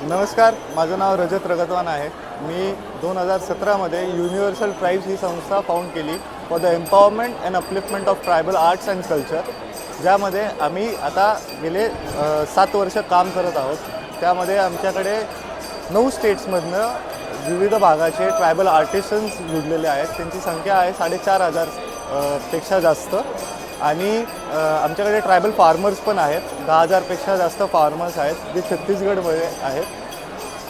नमस्कार माझं नाव रजत रगतवान आहे. मी दोन हजार सतरामध्ये युनिव्हर्सल ट्राईब्स ही संस्था फाउंड केली for the empowerment and upliftment of tribal arts and culture ज्यामध्ये आम्ही आता गेले सात वर्ष काम करत आहोत. त्यामध्ये आमच्याकडे नऊ स्टेट्समधनं विविध भागाचे ट्रायबल आर्टिस्टन्स जुडलेले आहेत. त्यांची संख्या आहे साडेचार हजारपेक्षा जास्त. आणि आमच्याकडे ट्रायबल फार्मर्स पण आहेत. दहा हजारपेक्षा जास्त फार्मर्स आहेत जे छत्तीसगडमध्ये आहेत.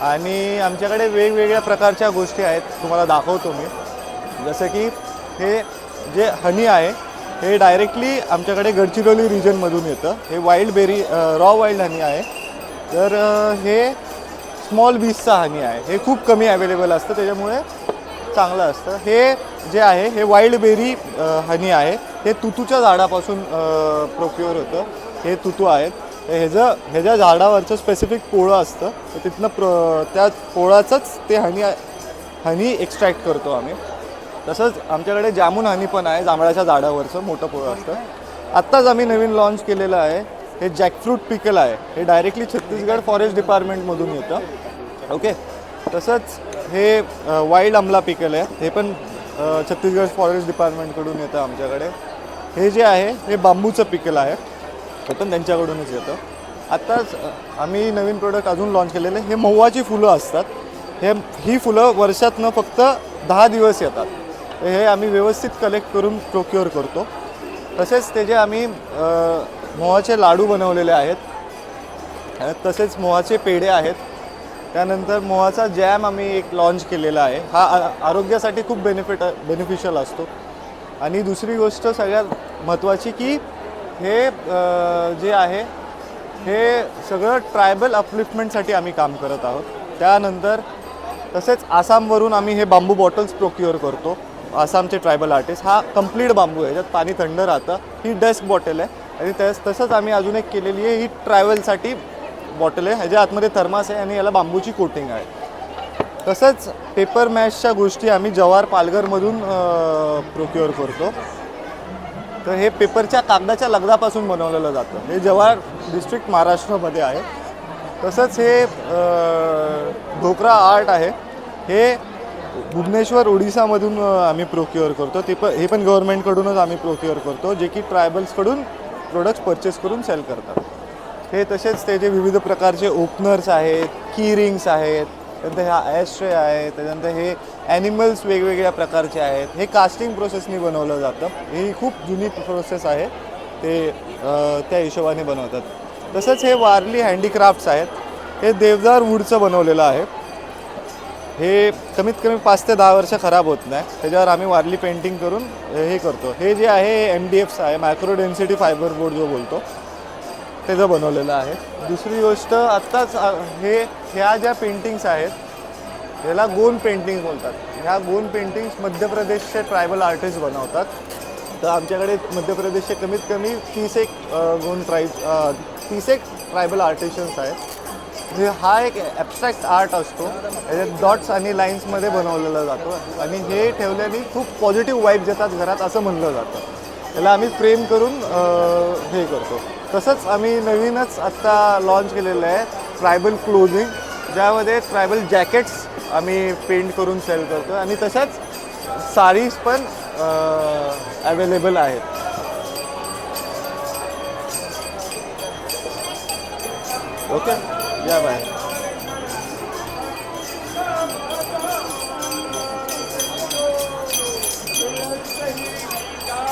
आणि आमच्याकडे वेगवेगळ्या प्रकारच्या गोष्टी आहेत तुम्हाला दाखवतो मी. जसं की हे जे हनी आहे हे डायरेक्टली आमच्याकडे गडचिरोली रिजनमधून येतं. हे wild berry raw wild honey आहे. तर हे स्मॉल बीजचा हनी आहे. हे खूप कमी अवेलेबल असतं त्याच्यामुळे चांगलं असतं. हे जे आहे हे वाईल्ड बेरी हनी आहे. हे तुतूच्या झाडापासून प्रोक्युअर होतं. हे तुतू आहेत. ह्याचं ह्याच्या झाडावरचं स्पेसिफिक पोळं असतं तर तिथनं प्र त्या पोळाचंच ते हनी हनी एक्स्ट्रॅक्ट करतो आम्ही. तसंच आमच्याकडे जामून हनी पण आहे जांभळाच्या झाडावरचं मोठं पोळं असतं. आत्ताच आम्ही नवीन लॉन्च केलेलं आहे. हे जॅकफ्रूट पिकल आहे. हे डायरेक्टली छत्तीसगड फॉरेस्ट डिपार्टमेंटमधून येतं. ओके तसंच हे वाईल्ड आमला पिकल आहे. हे पण छत्तीसगड फॉरेस्ट डिपार्टमेंटकडून येतं आमच्याकडे. हे जे आहे हे बांबूचं पिकल आहे. हे पण त्यांच्याकडूनच येतं. आत्ताच आम्ही नवीन प्रोडक्ट अजून लॉन्च केलेले हे महुवाची फुलं असतात. हे ही फुलं वर्षातनं फक्त दहा दिवस येतात. हे आम्ही व्यवस्थित कलेक्ट करून प्रोक्युअर करतो. तसेच ते जे आम्ही मोहाचे लाडू बनवलेले आहेत तसेच मोहाचे पेढे आहेत त्यानंतर मोहाचा जॅम आम्ही एक लॉन्च केलेला आहे. हा आरोग्यासाठी खूप बेनिफिट बेनिफिशियल असतो. आणि दुसरी गोष्ट सगळ्यात महत्त्वाची की हे जे आहे हे सगळं ट्रायबल अपलिफ्टमेंटसाठी आम्ही काम करत आहोत. त्यानंतर तसेच आसामवरून आम्ही हे बांबू बॉटल्स प्रोक्युअर करतो. आसामचे ट्रायबल आर्टिस्ट हा कंप्लीट बांबू आहे. ज्यात पाणी थंड राहतं. ही डेस्क बॉटल आहे. आणि तस तसंच आम्ही अजून एक केलेली आहे. ही ट्रॅव्हलसाठी बॉटल आहे. ह्याच्या आतमध्ये थर्मास आहे आणि याला बांबूची कोटिंग आहे. तसंच पेपर मॅशच्या गोष्टी आम्ही जवार पालघरमधून प्रोक्युअर करतो. तर हे पेपरच्या कागदाच्या लगदापासून बनवलेलं जातं. हे जवार डिस्ट्रिक्ट महाराष्ट्रामध्ये आहे. तसंच हे ढोकरा आर्ट आहे. हे भुवनेश्वर ओडिसामधून आम्ही प्रोक्युअर करतो. ते पण हे पण गव्हर्नमेंटकडूनच आम्ही प्रोक्युअर करतो जे की ट्रायबल्सकडून प्रोडक्ट्स परचेस करून सेल करतात. हे तसेच त्याचे विविध प्रकारचे ओपनर्स आहेत की रिंग्स आहेत त्यानंतर ह्या ॲस्ट्रे आहे त्याच्यानंतर हे ॲनिमल्स वेगवेगळ्या प्रकारचे आहेत. हे कास्टिंग प्रोसेसनी बनवलं जातं. ही खूप जुनी प्रोसेस आहे. ते त्या हिशोबाने बनवतात. तसंच हे वारली हँडीक्राफ्ट्स आहेत. हे देवदार वूडचं बनवलेलं आहे. हे कमीत कमी पाच ते दहा वर्ष खराब होत नाही. त्याच्यावर आम्ही वारली पेंटिंग करून हे करतो. हे जे आहे एम डी एफ्स आहे. मायक्रो डेन्सिटी फायबर बोर्ड जो बोलतो. त्याचं बनवलेलं आहे. दुसरी गोष्ट आत्ताच हे ह्या ज्या पेंटिंग्स आहेत याला गोन पेंटिंग बोलतात. ह्या गोन पेंटिंग्स मध्य प्रदेशचे ट्रायबल आर्टिस्ट बनवतात. तर आमच्याकडे मध्य प्रदेशचे कमीत कमी तीस एक गोन ट्राईब तीस एक ट्रायबल आर्टिशन्स आहेत. जे हा एक ॲबस्ट्रॅक्ट आर्ट असतो. याच्यात डॉट्स आणि लाईन्समध्ये बनवलेला जातो. आणि हे ठेवल्याने खूप पॉझिटिव्ह वाईब्स येतात घरात असं म्हणलं जातं. त्याला आम्ही प्रेम करून हे करतो. तसंच आम्ही नवीनच आत्ता लॉन्च केलेलं आहे ट्रायबल क्लोजिंग ज्यामध्ये ट्रायबल जॅकेट्स आम्ही पेंट करून सेल करतो. आणि तशाच साडीज पण अवेलेबल आहेत. ओके या बाय.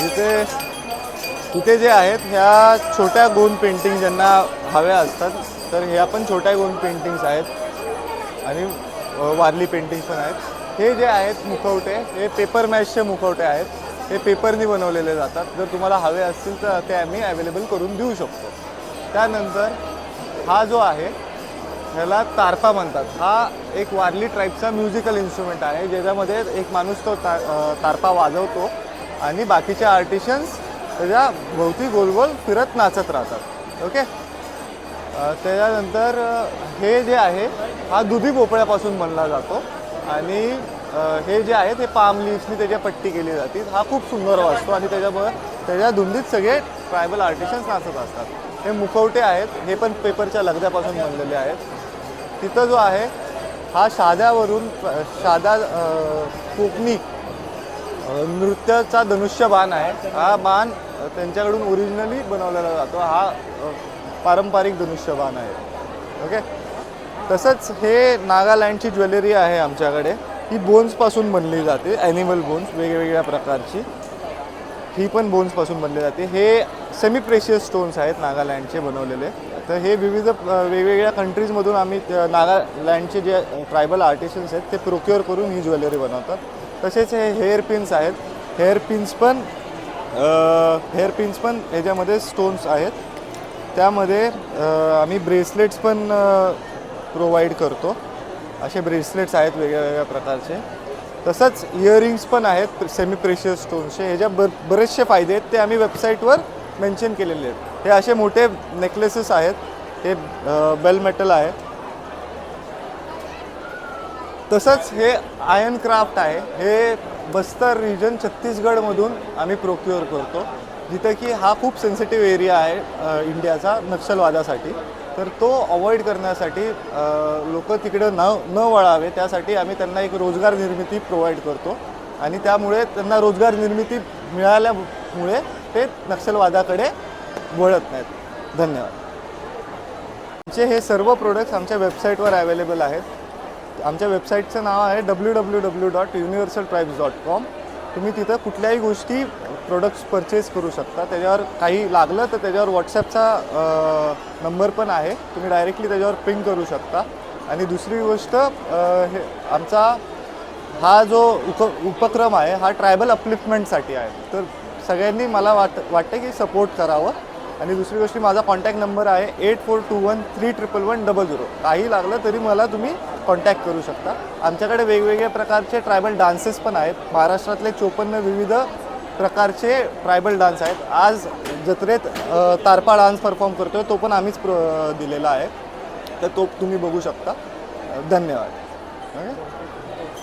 इथे तिथे जे आहेत ह्या छोट्या गोन पेंटिंग ज्यांना हव्या असतात तर ह्या पण छोट्या गोन पेंटिंग्स आहेत. आणि वारली पेंटिंग्स पण आहेत. हे जे आहेत मुखवटे हे पेपर मॅशचे मुखवटे आहेत. हे पेपरनी बनवलेले जातात. जर तुम्हाला हवे असतील तर ते आम्ही अवेलेबल करून देऊ शकतो. त्यानंतर हा जो आहे ह्याला तारपा म्हणतात. हा एक वारली ट्राईबचा म्युझिकल इन्स्ट्रुमेंट आहे ज्याच्यामध्ये एक माणूस तो ता तारपा वाजवतो. आणि बाकीचे आर्टिशन्स त्याच्या भोवती गोल गोल फिरत नाचत राहतात. ओके त्याच्यानंतर हे जे आहे हा दुधी भोपळ्यापासून बनला जातो. आणि हे जे आहे ते पाम लिव्सनी त्याच्या पट्टी केली जाते. हा खूप सुंदर वाचतो आणि त्याच्यामुळं त्याच्या धुंदीत सगळे ट्रायबल आर्टिशन्स नाचत असतात. हे मुखवटे आहेत. हे पण पेपरच्या लगद्यापासून बनलेले आहेत. तिथं जो आहे हा शाद्यावरून शादा कोकणी नृत्याचा धनुष्यबाण आहे. हा बाण त्यांच्याकडून ओरिजिनली बनवलेला जातो. हा पारंपरिक धनुष्यबाण आहे. ओके तसंच हे नागालँडची ज्वेलरी आहे आमच्याकडे. ही बोन्सपासून बनली जाते ॲनिमल बोन्स वेगवेगळ्या प्रकारची. ही पण बोन्सपासून बनली जाते. हे सेमी प्रेशियस स्टोन्स आहेत नागालँडचे बनवलेले. तर हे विविध वेगवेगळ्या कंट्रीजमधून आम्ही नागालँडचे जे ट्रायबल आर्टिशन्स आहेत ते प्रोक्युअर करून ही ज्वेलरी बनवतात. तसेच हे हेअर पिन्स आहेत. हेअर पिन्स पण हेअर पिन्स पण ह्याच्यामध्ये स्टोन्स आहेत. त्यामध्ये आम्ही ब्रेसलेट्स पण प्रोव्हाइड करतो. असे ब्रेसलेट्स आहेत वेगळ्या वेगळ्या प्रकारचे. तसंच इयरिंग्स पण आहेत सेमी प्रेशियस स्टोन्सचे ह्याच्या बर बरेचसे फायदे आहेत. ते आम्ही वेबसाईटवर मेन्शन केलेले आहेत. हे असे मोठे नेकलेसेस आहेत. हे बेल मेटल आहे. तसंच हे आयन क्राफ्ट आहे. हे बस्तर रिजन छत्तीसगडमधून आम्ही प्रोक्युअर करतो. जिथं की हा खूप सेन्सिटिव्ह एरिया आहे इंडियाचा नक्षलवादासाठी. तर तो अवॉइड करण्यासाठी लोक तिकडं न न वळावे. त्यासाठी आम्ही त्यांना एक रोजगार निर्मिती प्रोव्हाइड करतो. आणि त्यामुळे त्यांना रोजगार निर्मिती मिळाल्यामुळे ते नक्षलवादाकडे वळत नाहीत. धन्यवाद. आमचे हे सर्व प्रोडक्ट्स आमच्या वेबसाईटवर अवेलेबल आहेत. आमच्या वेबसाईटचं नाव आहे W W W dot universal tribes dot com तुम्ही तिथं कुठल्याही गोष्टी प्रोडक्ट्स परचेस करू शकता. त्याच्यावर काही लागलं तर त्याच्यावर व्हॉट्सॲपचा नंबर पण आहे. तुम्ही डायरेक्टली त्याच्यावर पिंग करू शकता. आणि दुसरी गोष्ट हे आमचा हा जो उप उपक्रम आहे हा ट्रायबल अपलिफ्टमेंटसाठी आहे. तर सगळ्यांनी मला वाट वाटतं की सपोर्ट करावं. आणि दुसरी गोष्ट माझा कॉन्टॅक्ट नंबर आहे eight four two one three triple one double zero काही लागलं तरी मला तुम्ही कॉन्टॅक्ट करू शकता. आमच्याकडे वेगवेगळ्या प्रकारचे ट्रायबल डान्सेस पण आहेत. महाराष्ट्रातले चोपन्न विविध प्रकारचे ट्रायबल डान्स आहेत. आज जत्रेत तारपा डान्स परफॉर्म करतोय. तो पण आम्हीच प्र दिलेला आहे. तर तो तुम्ही बघू शकता. धन्यवाद. ओके